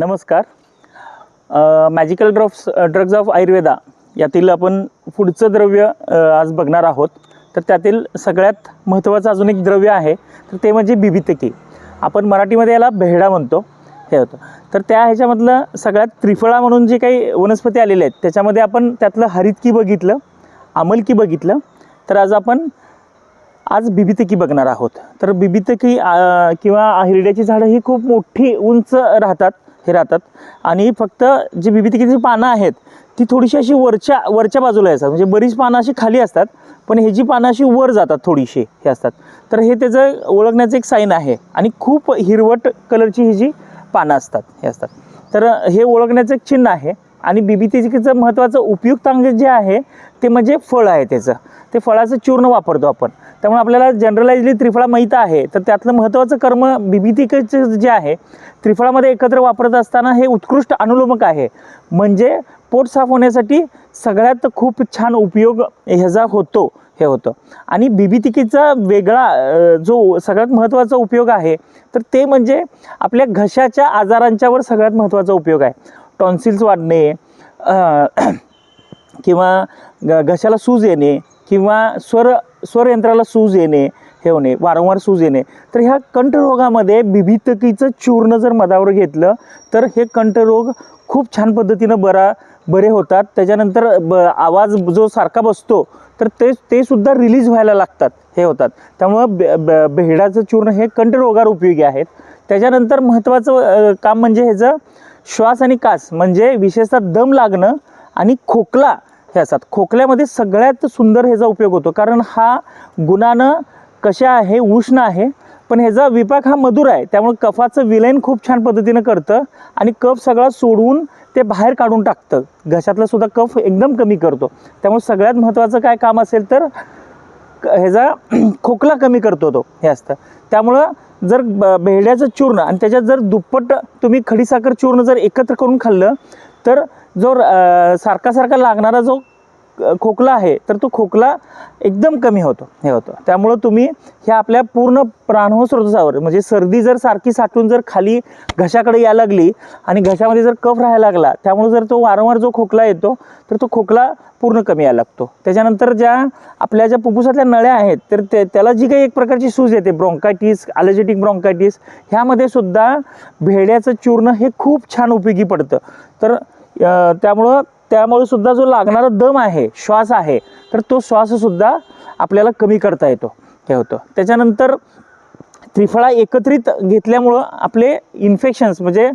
नमस्कार. Magical drops drugs of Ayurveda यातील आपण पुढचं द्रव्य आज बघणार आहोत. तर त्यातील सगळ्यात महत्त्वाचं अजून एक द्रव्य आहे तर ते म्हणजे बिबितकी. आपण मराठीमध्ये याला बेहडा म्हणतो. हे होतं. तर त्या ह्याच्यामधलं सगळ्यात त्रिफळा म्हणून जे काही वनस्पती आलेले आहेत त्याच्यामध्ये आपण त्यातलं हरितकी बघितलं आमलकी बघितलं. तर आज आपण आज बिबितकी बघणार आहोत. तर बिबितकी किंवा हिरड्याची झाडं ही खूप मोठी उंच राहतात हे राहतात. आणि फक्त जी बिबितकीची पानं आहेत ती थोडीशी अशी वरच्या वरच्या बाजूला असतात. म्हणजे बरीच पानं अशी खाली असतात पण हे जी पानं अशी वर जातात थोडीशी हे असतात. तर हे त्याचं ओळखण्याचं एक साईन आहे. आणि खूप हिरवट कलरची ही जी पानं असतात हे असतात. तर हे ओळखण्याचं एक चिन्ह आहे. आणि बिबितीचं महत्त्वाचं उपयुक्तांग जे आहे ते म्हणजे फळ आहे त्याचं. ते फळाचं चूर्ण वापरतो आपण. त्यामुळे आपल्याला जनरलाइजली त्रिफळा माहीत आहे. तर त्यातलं महत्त्वाचं कर्म बिबितिकेचं जे आहे त्रिफळामध्ये एकत्र वापरत असताना हे उत्कृष्ट अनुलोमक आहे. म्हणजे पोट साफ होण्यासाठी सगळ्यात खूप छान उपयोग ह्याचा होतो हे होतं. आणि बिबितिकेचा वेगळा जो सगळ्यात महत्त्वाचा उपयोग आहे तर ते म्हणजे आपल्या घशाच्या आजारांच्यावर सगळ्यात महत्त्वाचा उपयोग आहे. टॉन्सिल्स वाढणे किंवा ग घशाला सूज येणे किंवा स्वर स्वरयंत्राला सूज येणे हे होणे वारंवार सूज येणे. तर ह्या कंठरोगामध्ये बिभितकीचं चूर्ण जर मधावर घेतलं तर हे कंठरोग खूप छान पद्धतीनं बरा बरे होतात. त्याच्यानंतर ब आवाज जो सारखा बसतो तर ते ते सुद्धा रिलीज व्हायला लागतात हे होतात. त्यामुळं बे ब बेहडाचं चूर्ण हे कंठरोगावर उपयोगी आहेत. त्याच्यानंतर महत्त्वाचं काम म्हणजे ह्याचं श्वास आणि कास म्हणजे विशेषतः दम लागणं आणि खोकला हे असतात. खोकल्यामध्ये सगळ्यात सुंदर ह्याचा उपयोग होतो. कारण हा गुणानं कशा आहे उष्ण आहे पण ह्याचा विपाक हा मधुर आहे. त्यामुळे कफाचं विलयन खूप छान पद्धतीनं करतं आणि कफ सगळा सोडवून ते बाहेर काढून टाकतं. घशातला सुद्धा कफ एकदम कमी करतो. त्यामुळे सगळ्यात महत्त्वाचं काय काम असेल तर क- ह्याचा खोकला कमी करतो तो. हे असतं. त्यामुळं जर ब- बेहड्याचं चूर्ण आणि त्याच्यात जर दुप्पट तुम्ही खडीसाखर चूर्ण जर एकत्र करून खाल्लं तर जो सारखासारखा सारखा सारखा लागणारा जो खोकला आहे तर तो खोकला एकदम कमी होतो हे होतं. त्यामुळं तुम्ही ह्या आपल्या पूर्ण प्राणहो स्रोतावर म्हणजे सर्दी जर सारखी साठून जर खाली घशाकडे यायला लागली आणि घशामध्ये जर कफ राहायला लागला त्यामुळे जर तो वारंवार जो खोकला येतो तर तो खोकला पूर्ण कमी यायला लागतो. त्याच्यानंतर ज्या आपल्या ज्या फुफ्फुसातल्या नळ्या आहेत तर ते त्याला जी काही एक प्रकारची सूज येते ब्रॉन्कायटिस ॲलर्जेटिक ब्रॉन्कायटिस ह्यामध्ये सुद्धा भेड्याचं चूर्ण हे खूप छान उपयोगी पडतं. तर त्यामुळं त्यामुळे सुद्धा जो लागणारा दम आहे श्वास आहे तर तो श्वाससुद्धा आपल्याला कमी करता येतो. हे होतं. त्याच्यानंतर त्रिफळा एकत्रित घेतल्यामुळं आपले इन्फेक्शन्स म्हणजे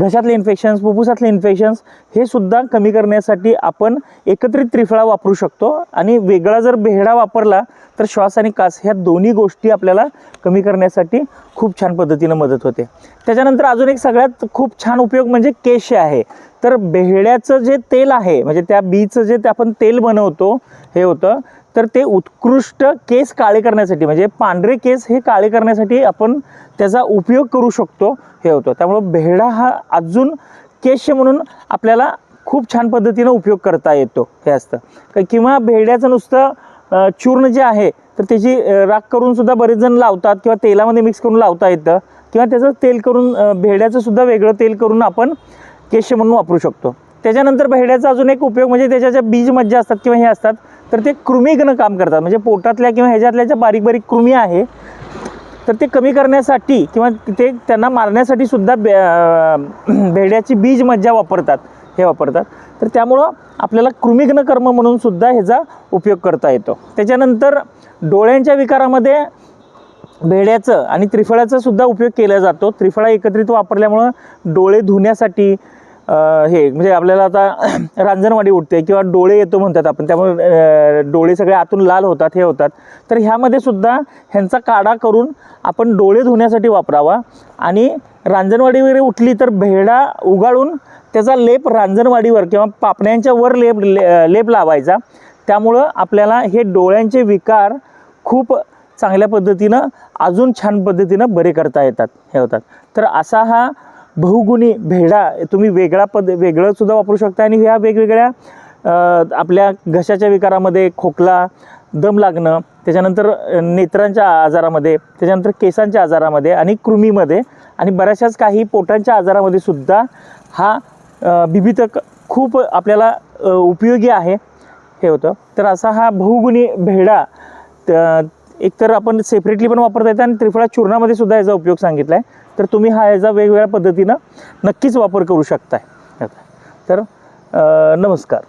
घशातले इन्फेक्शन्स फुफ्फुसातले इन्फेक्शन्स हे सुद्धा कमी करण्यासाठी आपण एकत्रित त्रिफळा वापरू शकतो. आणि वेगळा जर बेहडा वापरला तर श्वास आणि कास ह्या दोन्ही गोष्टी आपल्याला कमी करण्यासाठी खूप छान पद्धतीनं मदत होते. त्याच्यानंतर अजून एक सगळ्यात खूप छान उपयोग म्हणजे केश आहे. तर बेहड्याचं जे तेल आहे म्हणजे त्या बीचं जे ते आपण तेल बनवतो हे होतं. तर ते उत्कृष्ट केस काळे करण्यासाठी म्हणजे पांढरे केस हे काळे करण्यासाठी आपण त्याचा उपयोग करू शकतो हे होतं. त्यामुळं बेहडा हा अजून केश म्हणून आपल्याला खूप छान पद्धतीनं उपयोग करता येतो हे असतं. किंवा बेहड्याचं नुसतं चूर्ण जे आहे तर त्याची राख करून सुद्धा बरेच जण लावतात किंवा तेलामध्ये मिक्स करून लावता येतं किंवा त्याचं तेल करून अ, सुद्धा वेगळं तेल करून आपण केश म्हणून वापरू शकतो. त्याच्यानंतर बहिड्याचा अजून एक उपयोग म्हणजे त्याच्या ज्या बीज मज्जा असतात किंवा हे असतात तर ते कृमीगणं काम करतात. म्हणजे पोटातल्या किंवा ह्याच्यातल्या ज्या बारीक बारीक कृमी आहे तर ते कमी करण्यासाठी किंवा ते त्यांना मारण्यासाठी सुद्धा बे भेड्याची बीज मज्जा वापरतात हे वापरतात. तर त्यामुळं आपल्याला कृमिघ्न कर्म म्हणून सुद्धा ह्याचा उपयोग करता येतो. त्याच्यानंतर डोळ्यांच्या विकारामध्ये भेड्याचं आणि त्रिफळाचा सुद्धा उपयोग केला जातो. त्रिफळा एकत्रित वापरल्यामुळं डोळे धुण्यासाठी हे म्हणजे आपल्याला आता रांजणवाडी उठते किंवा डोळे येतो म्हणतात आपण त्यामुळे डोळे सगळे आतून लाल होतात हे होतात. तर ह्यामध्ये सुद्धा ह्यांचा काढा करून आपण डोळे धुण्यासाठी वापरावा. आणि रांजणवाडी वगैरे उठली तर भेडा उगाळून त्याचा लेप रांजणवाडीवर किंवा पापण्यांच्या वर लेप ले- लेप लावायचा. त्यामुळं आपल्याला हे डोळ्यांचे विकार खूप चांगल्या पद्धतीनं अजून छान पद्धतीनं बरे करता येतात हे होतात. तर असा हा बहुगुणी भेडा तुम्ही वेगळा पद वेगळंसुद्धा वापरू शकता. आणि ह्या वेगवेगळ्या आपल्या घशाच्या विकारामध्ये खोकला दम लागणं त्याच्यानंतर नेत्रांच्या आजारामध्ये त्याच्यानंतर केसांच्या आजारामध्ये आणि कृमीमध्ये आणि बऱ्याचशाच काही पोटांच्या आजारामध्ये सुद्धा हा अ, बिबितक खूप आपल्याला उपयोगी आहे. हे होतं. तर असा हा बहुगुणी भेडा त- एकतर आपण सेपरेटली पण वापरता येतं आणि त्रिफळा चूर्णामध्ये सुद्धा याचा उपयोग सांगितला आहे तर तुम्ही हा याचा वेगवेगळ्या पद्धतीनं नक्कीच वापर करू शकताय. तर नमस्कार.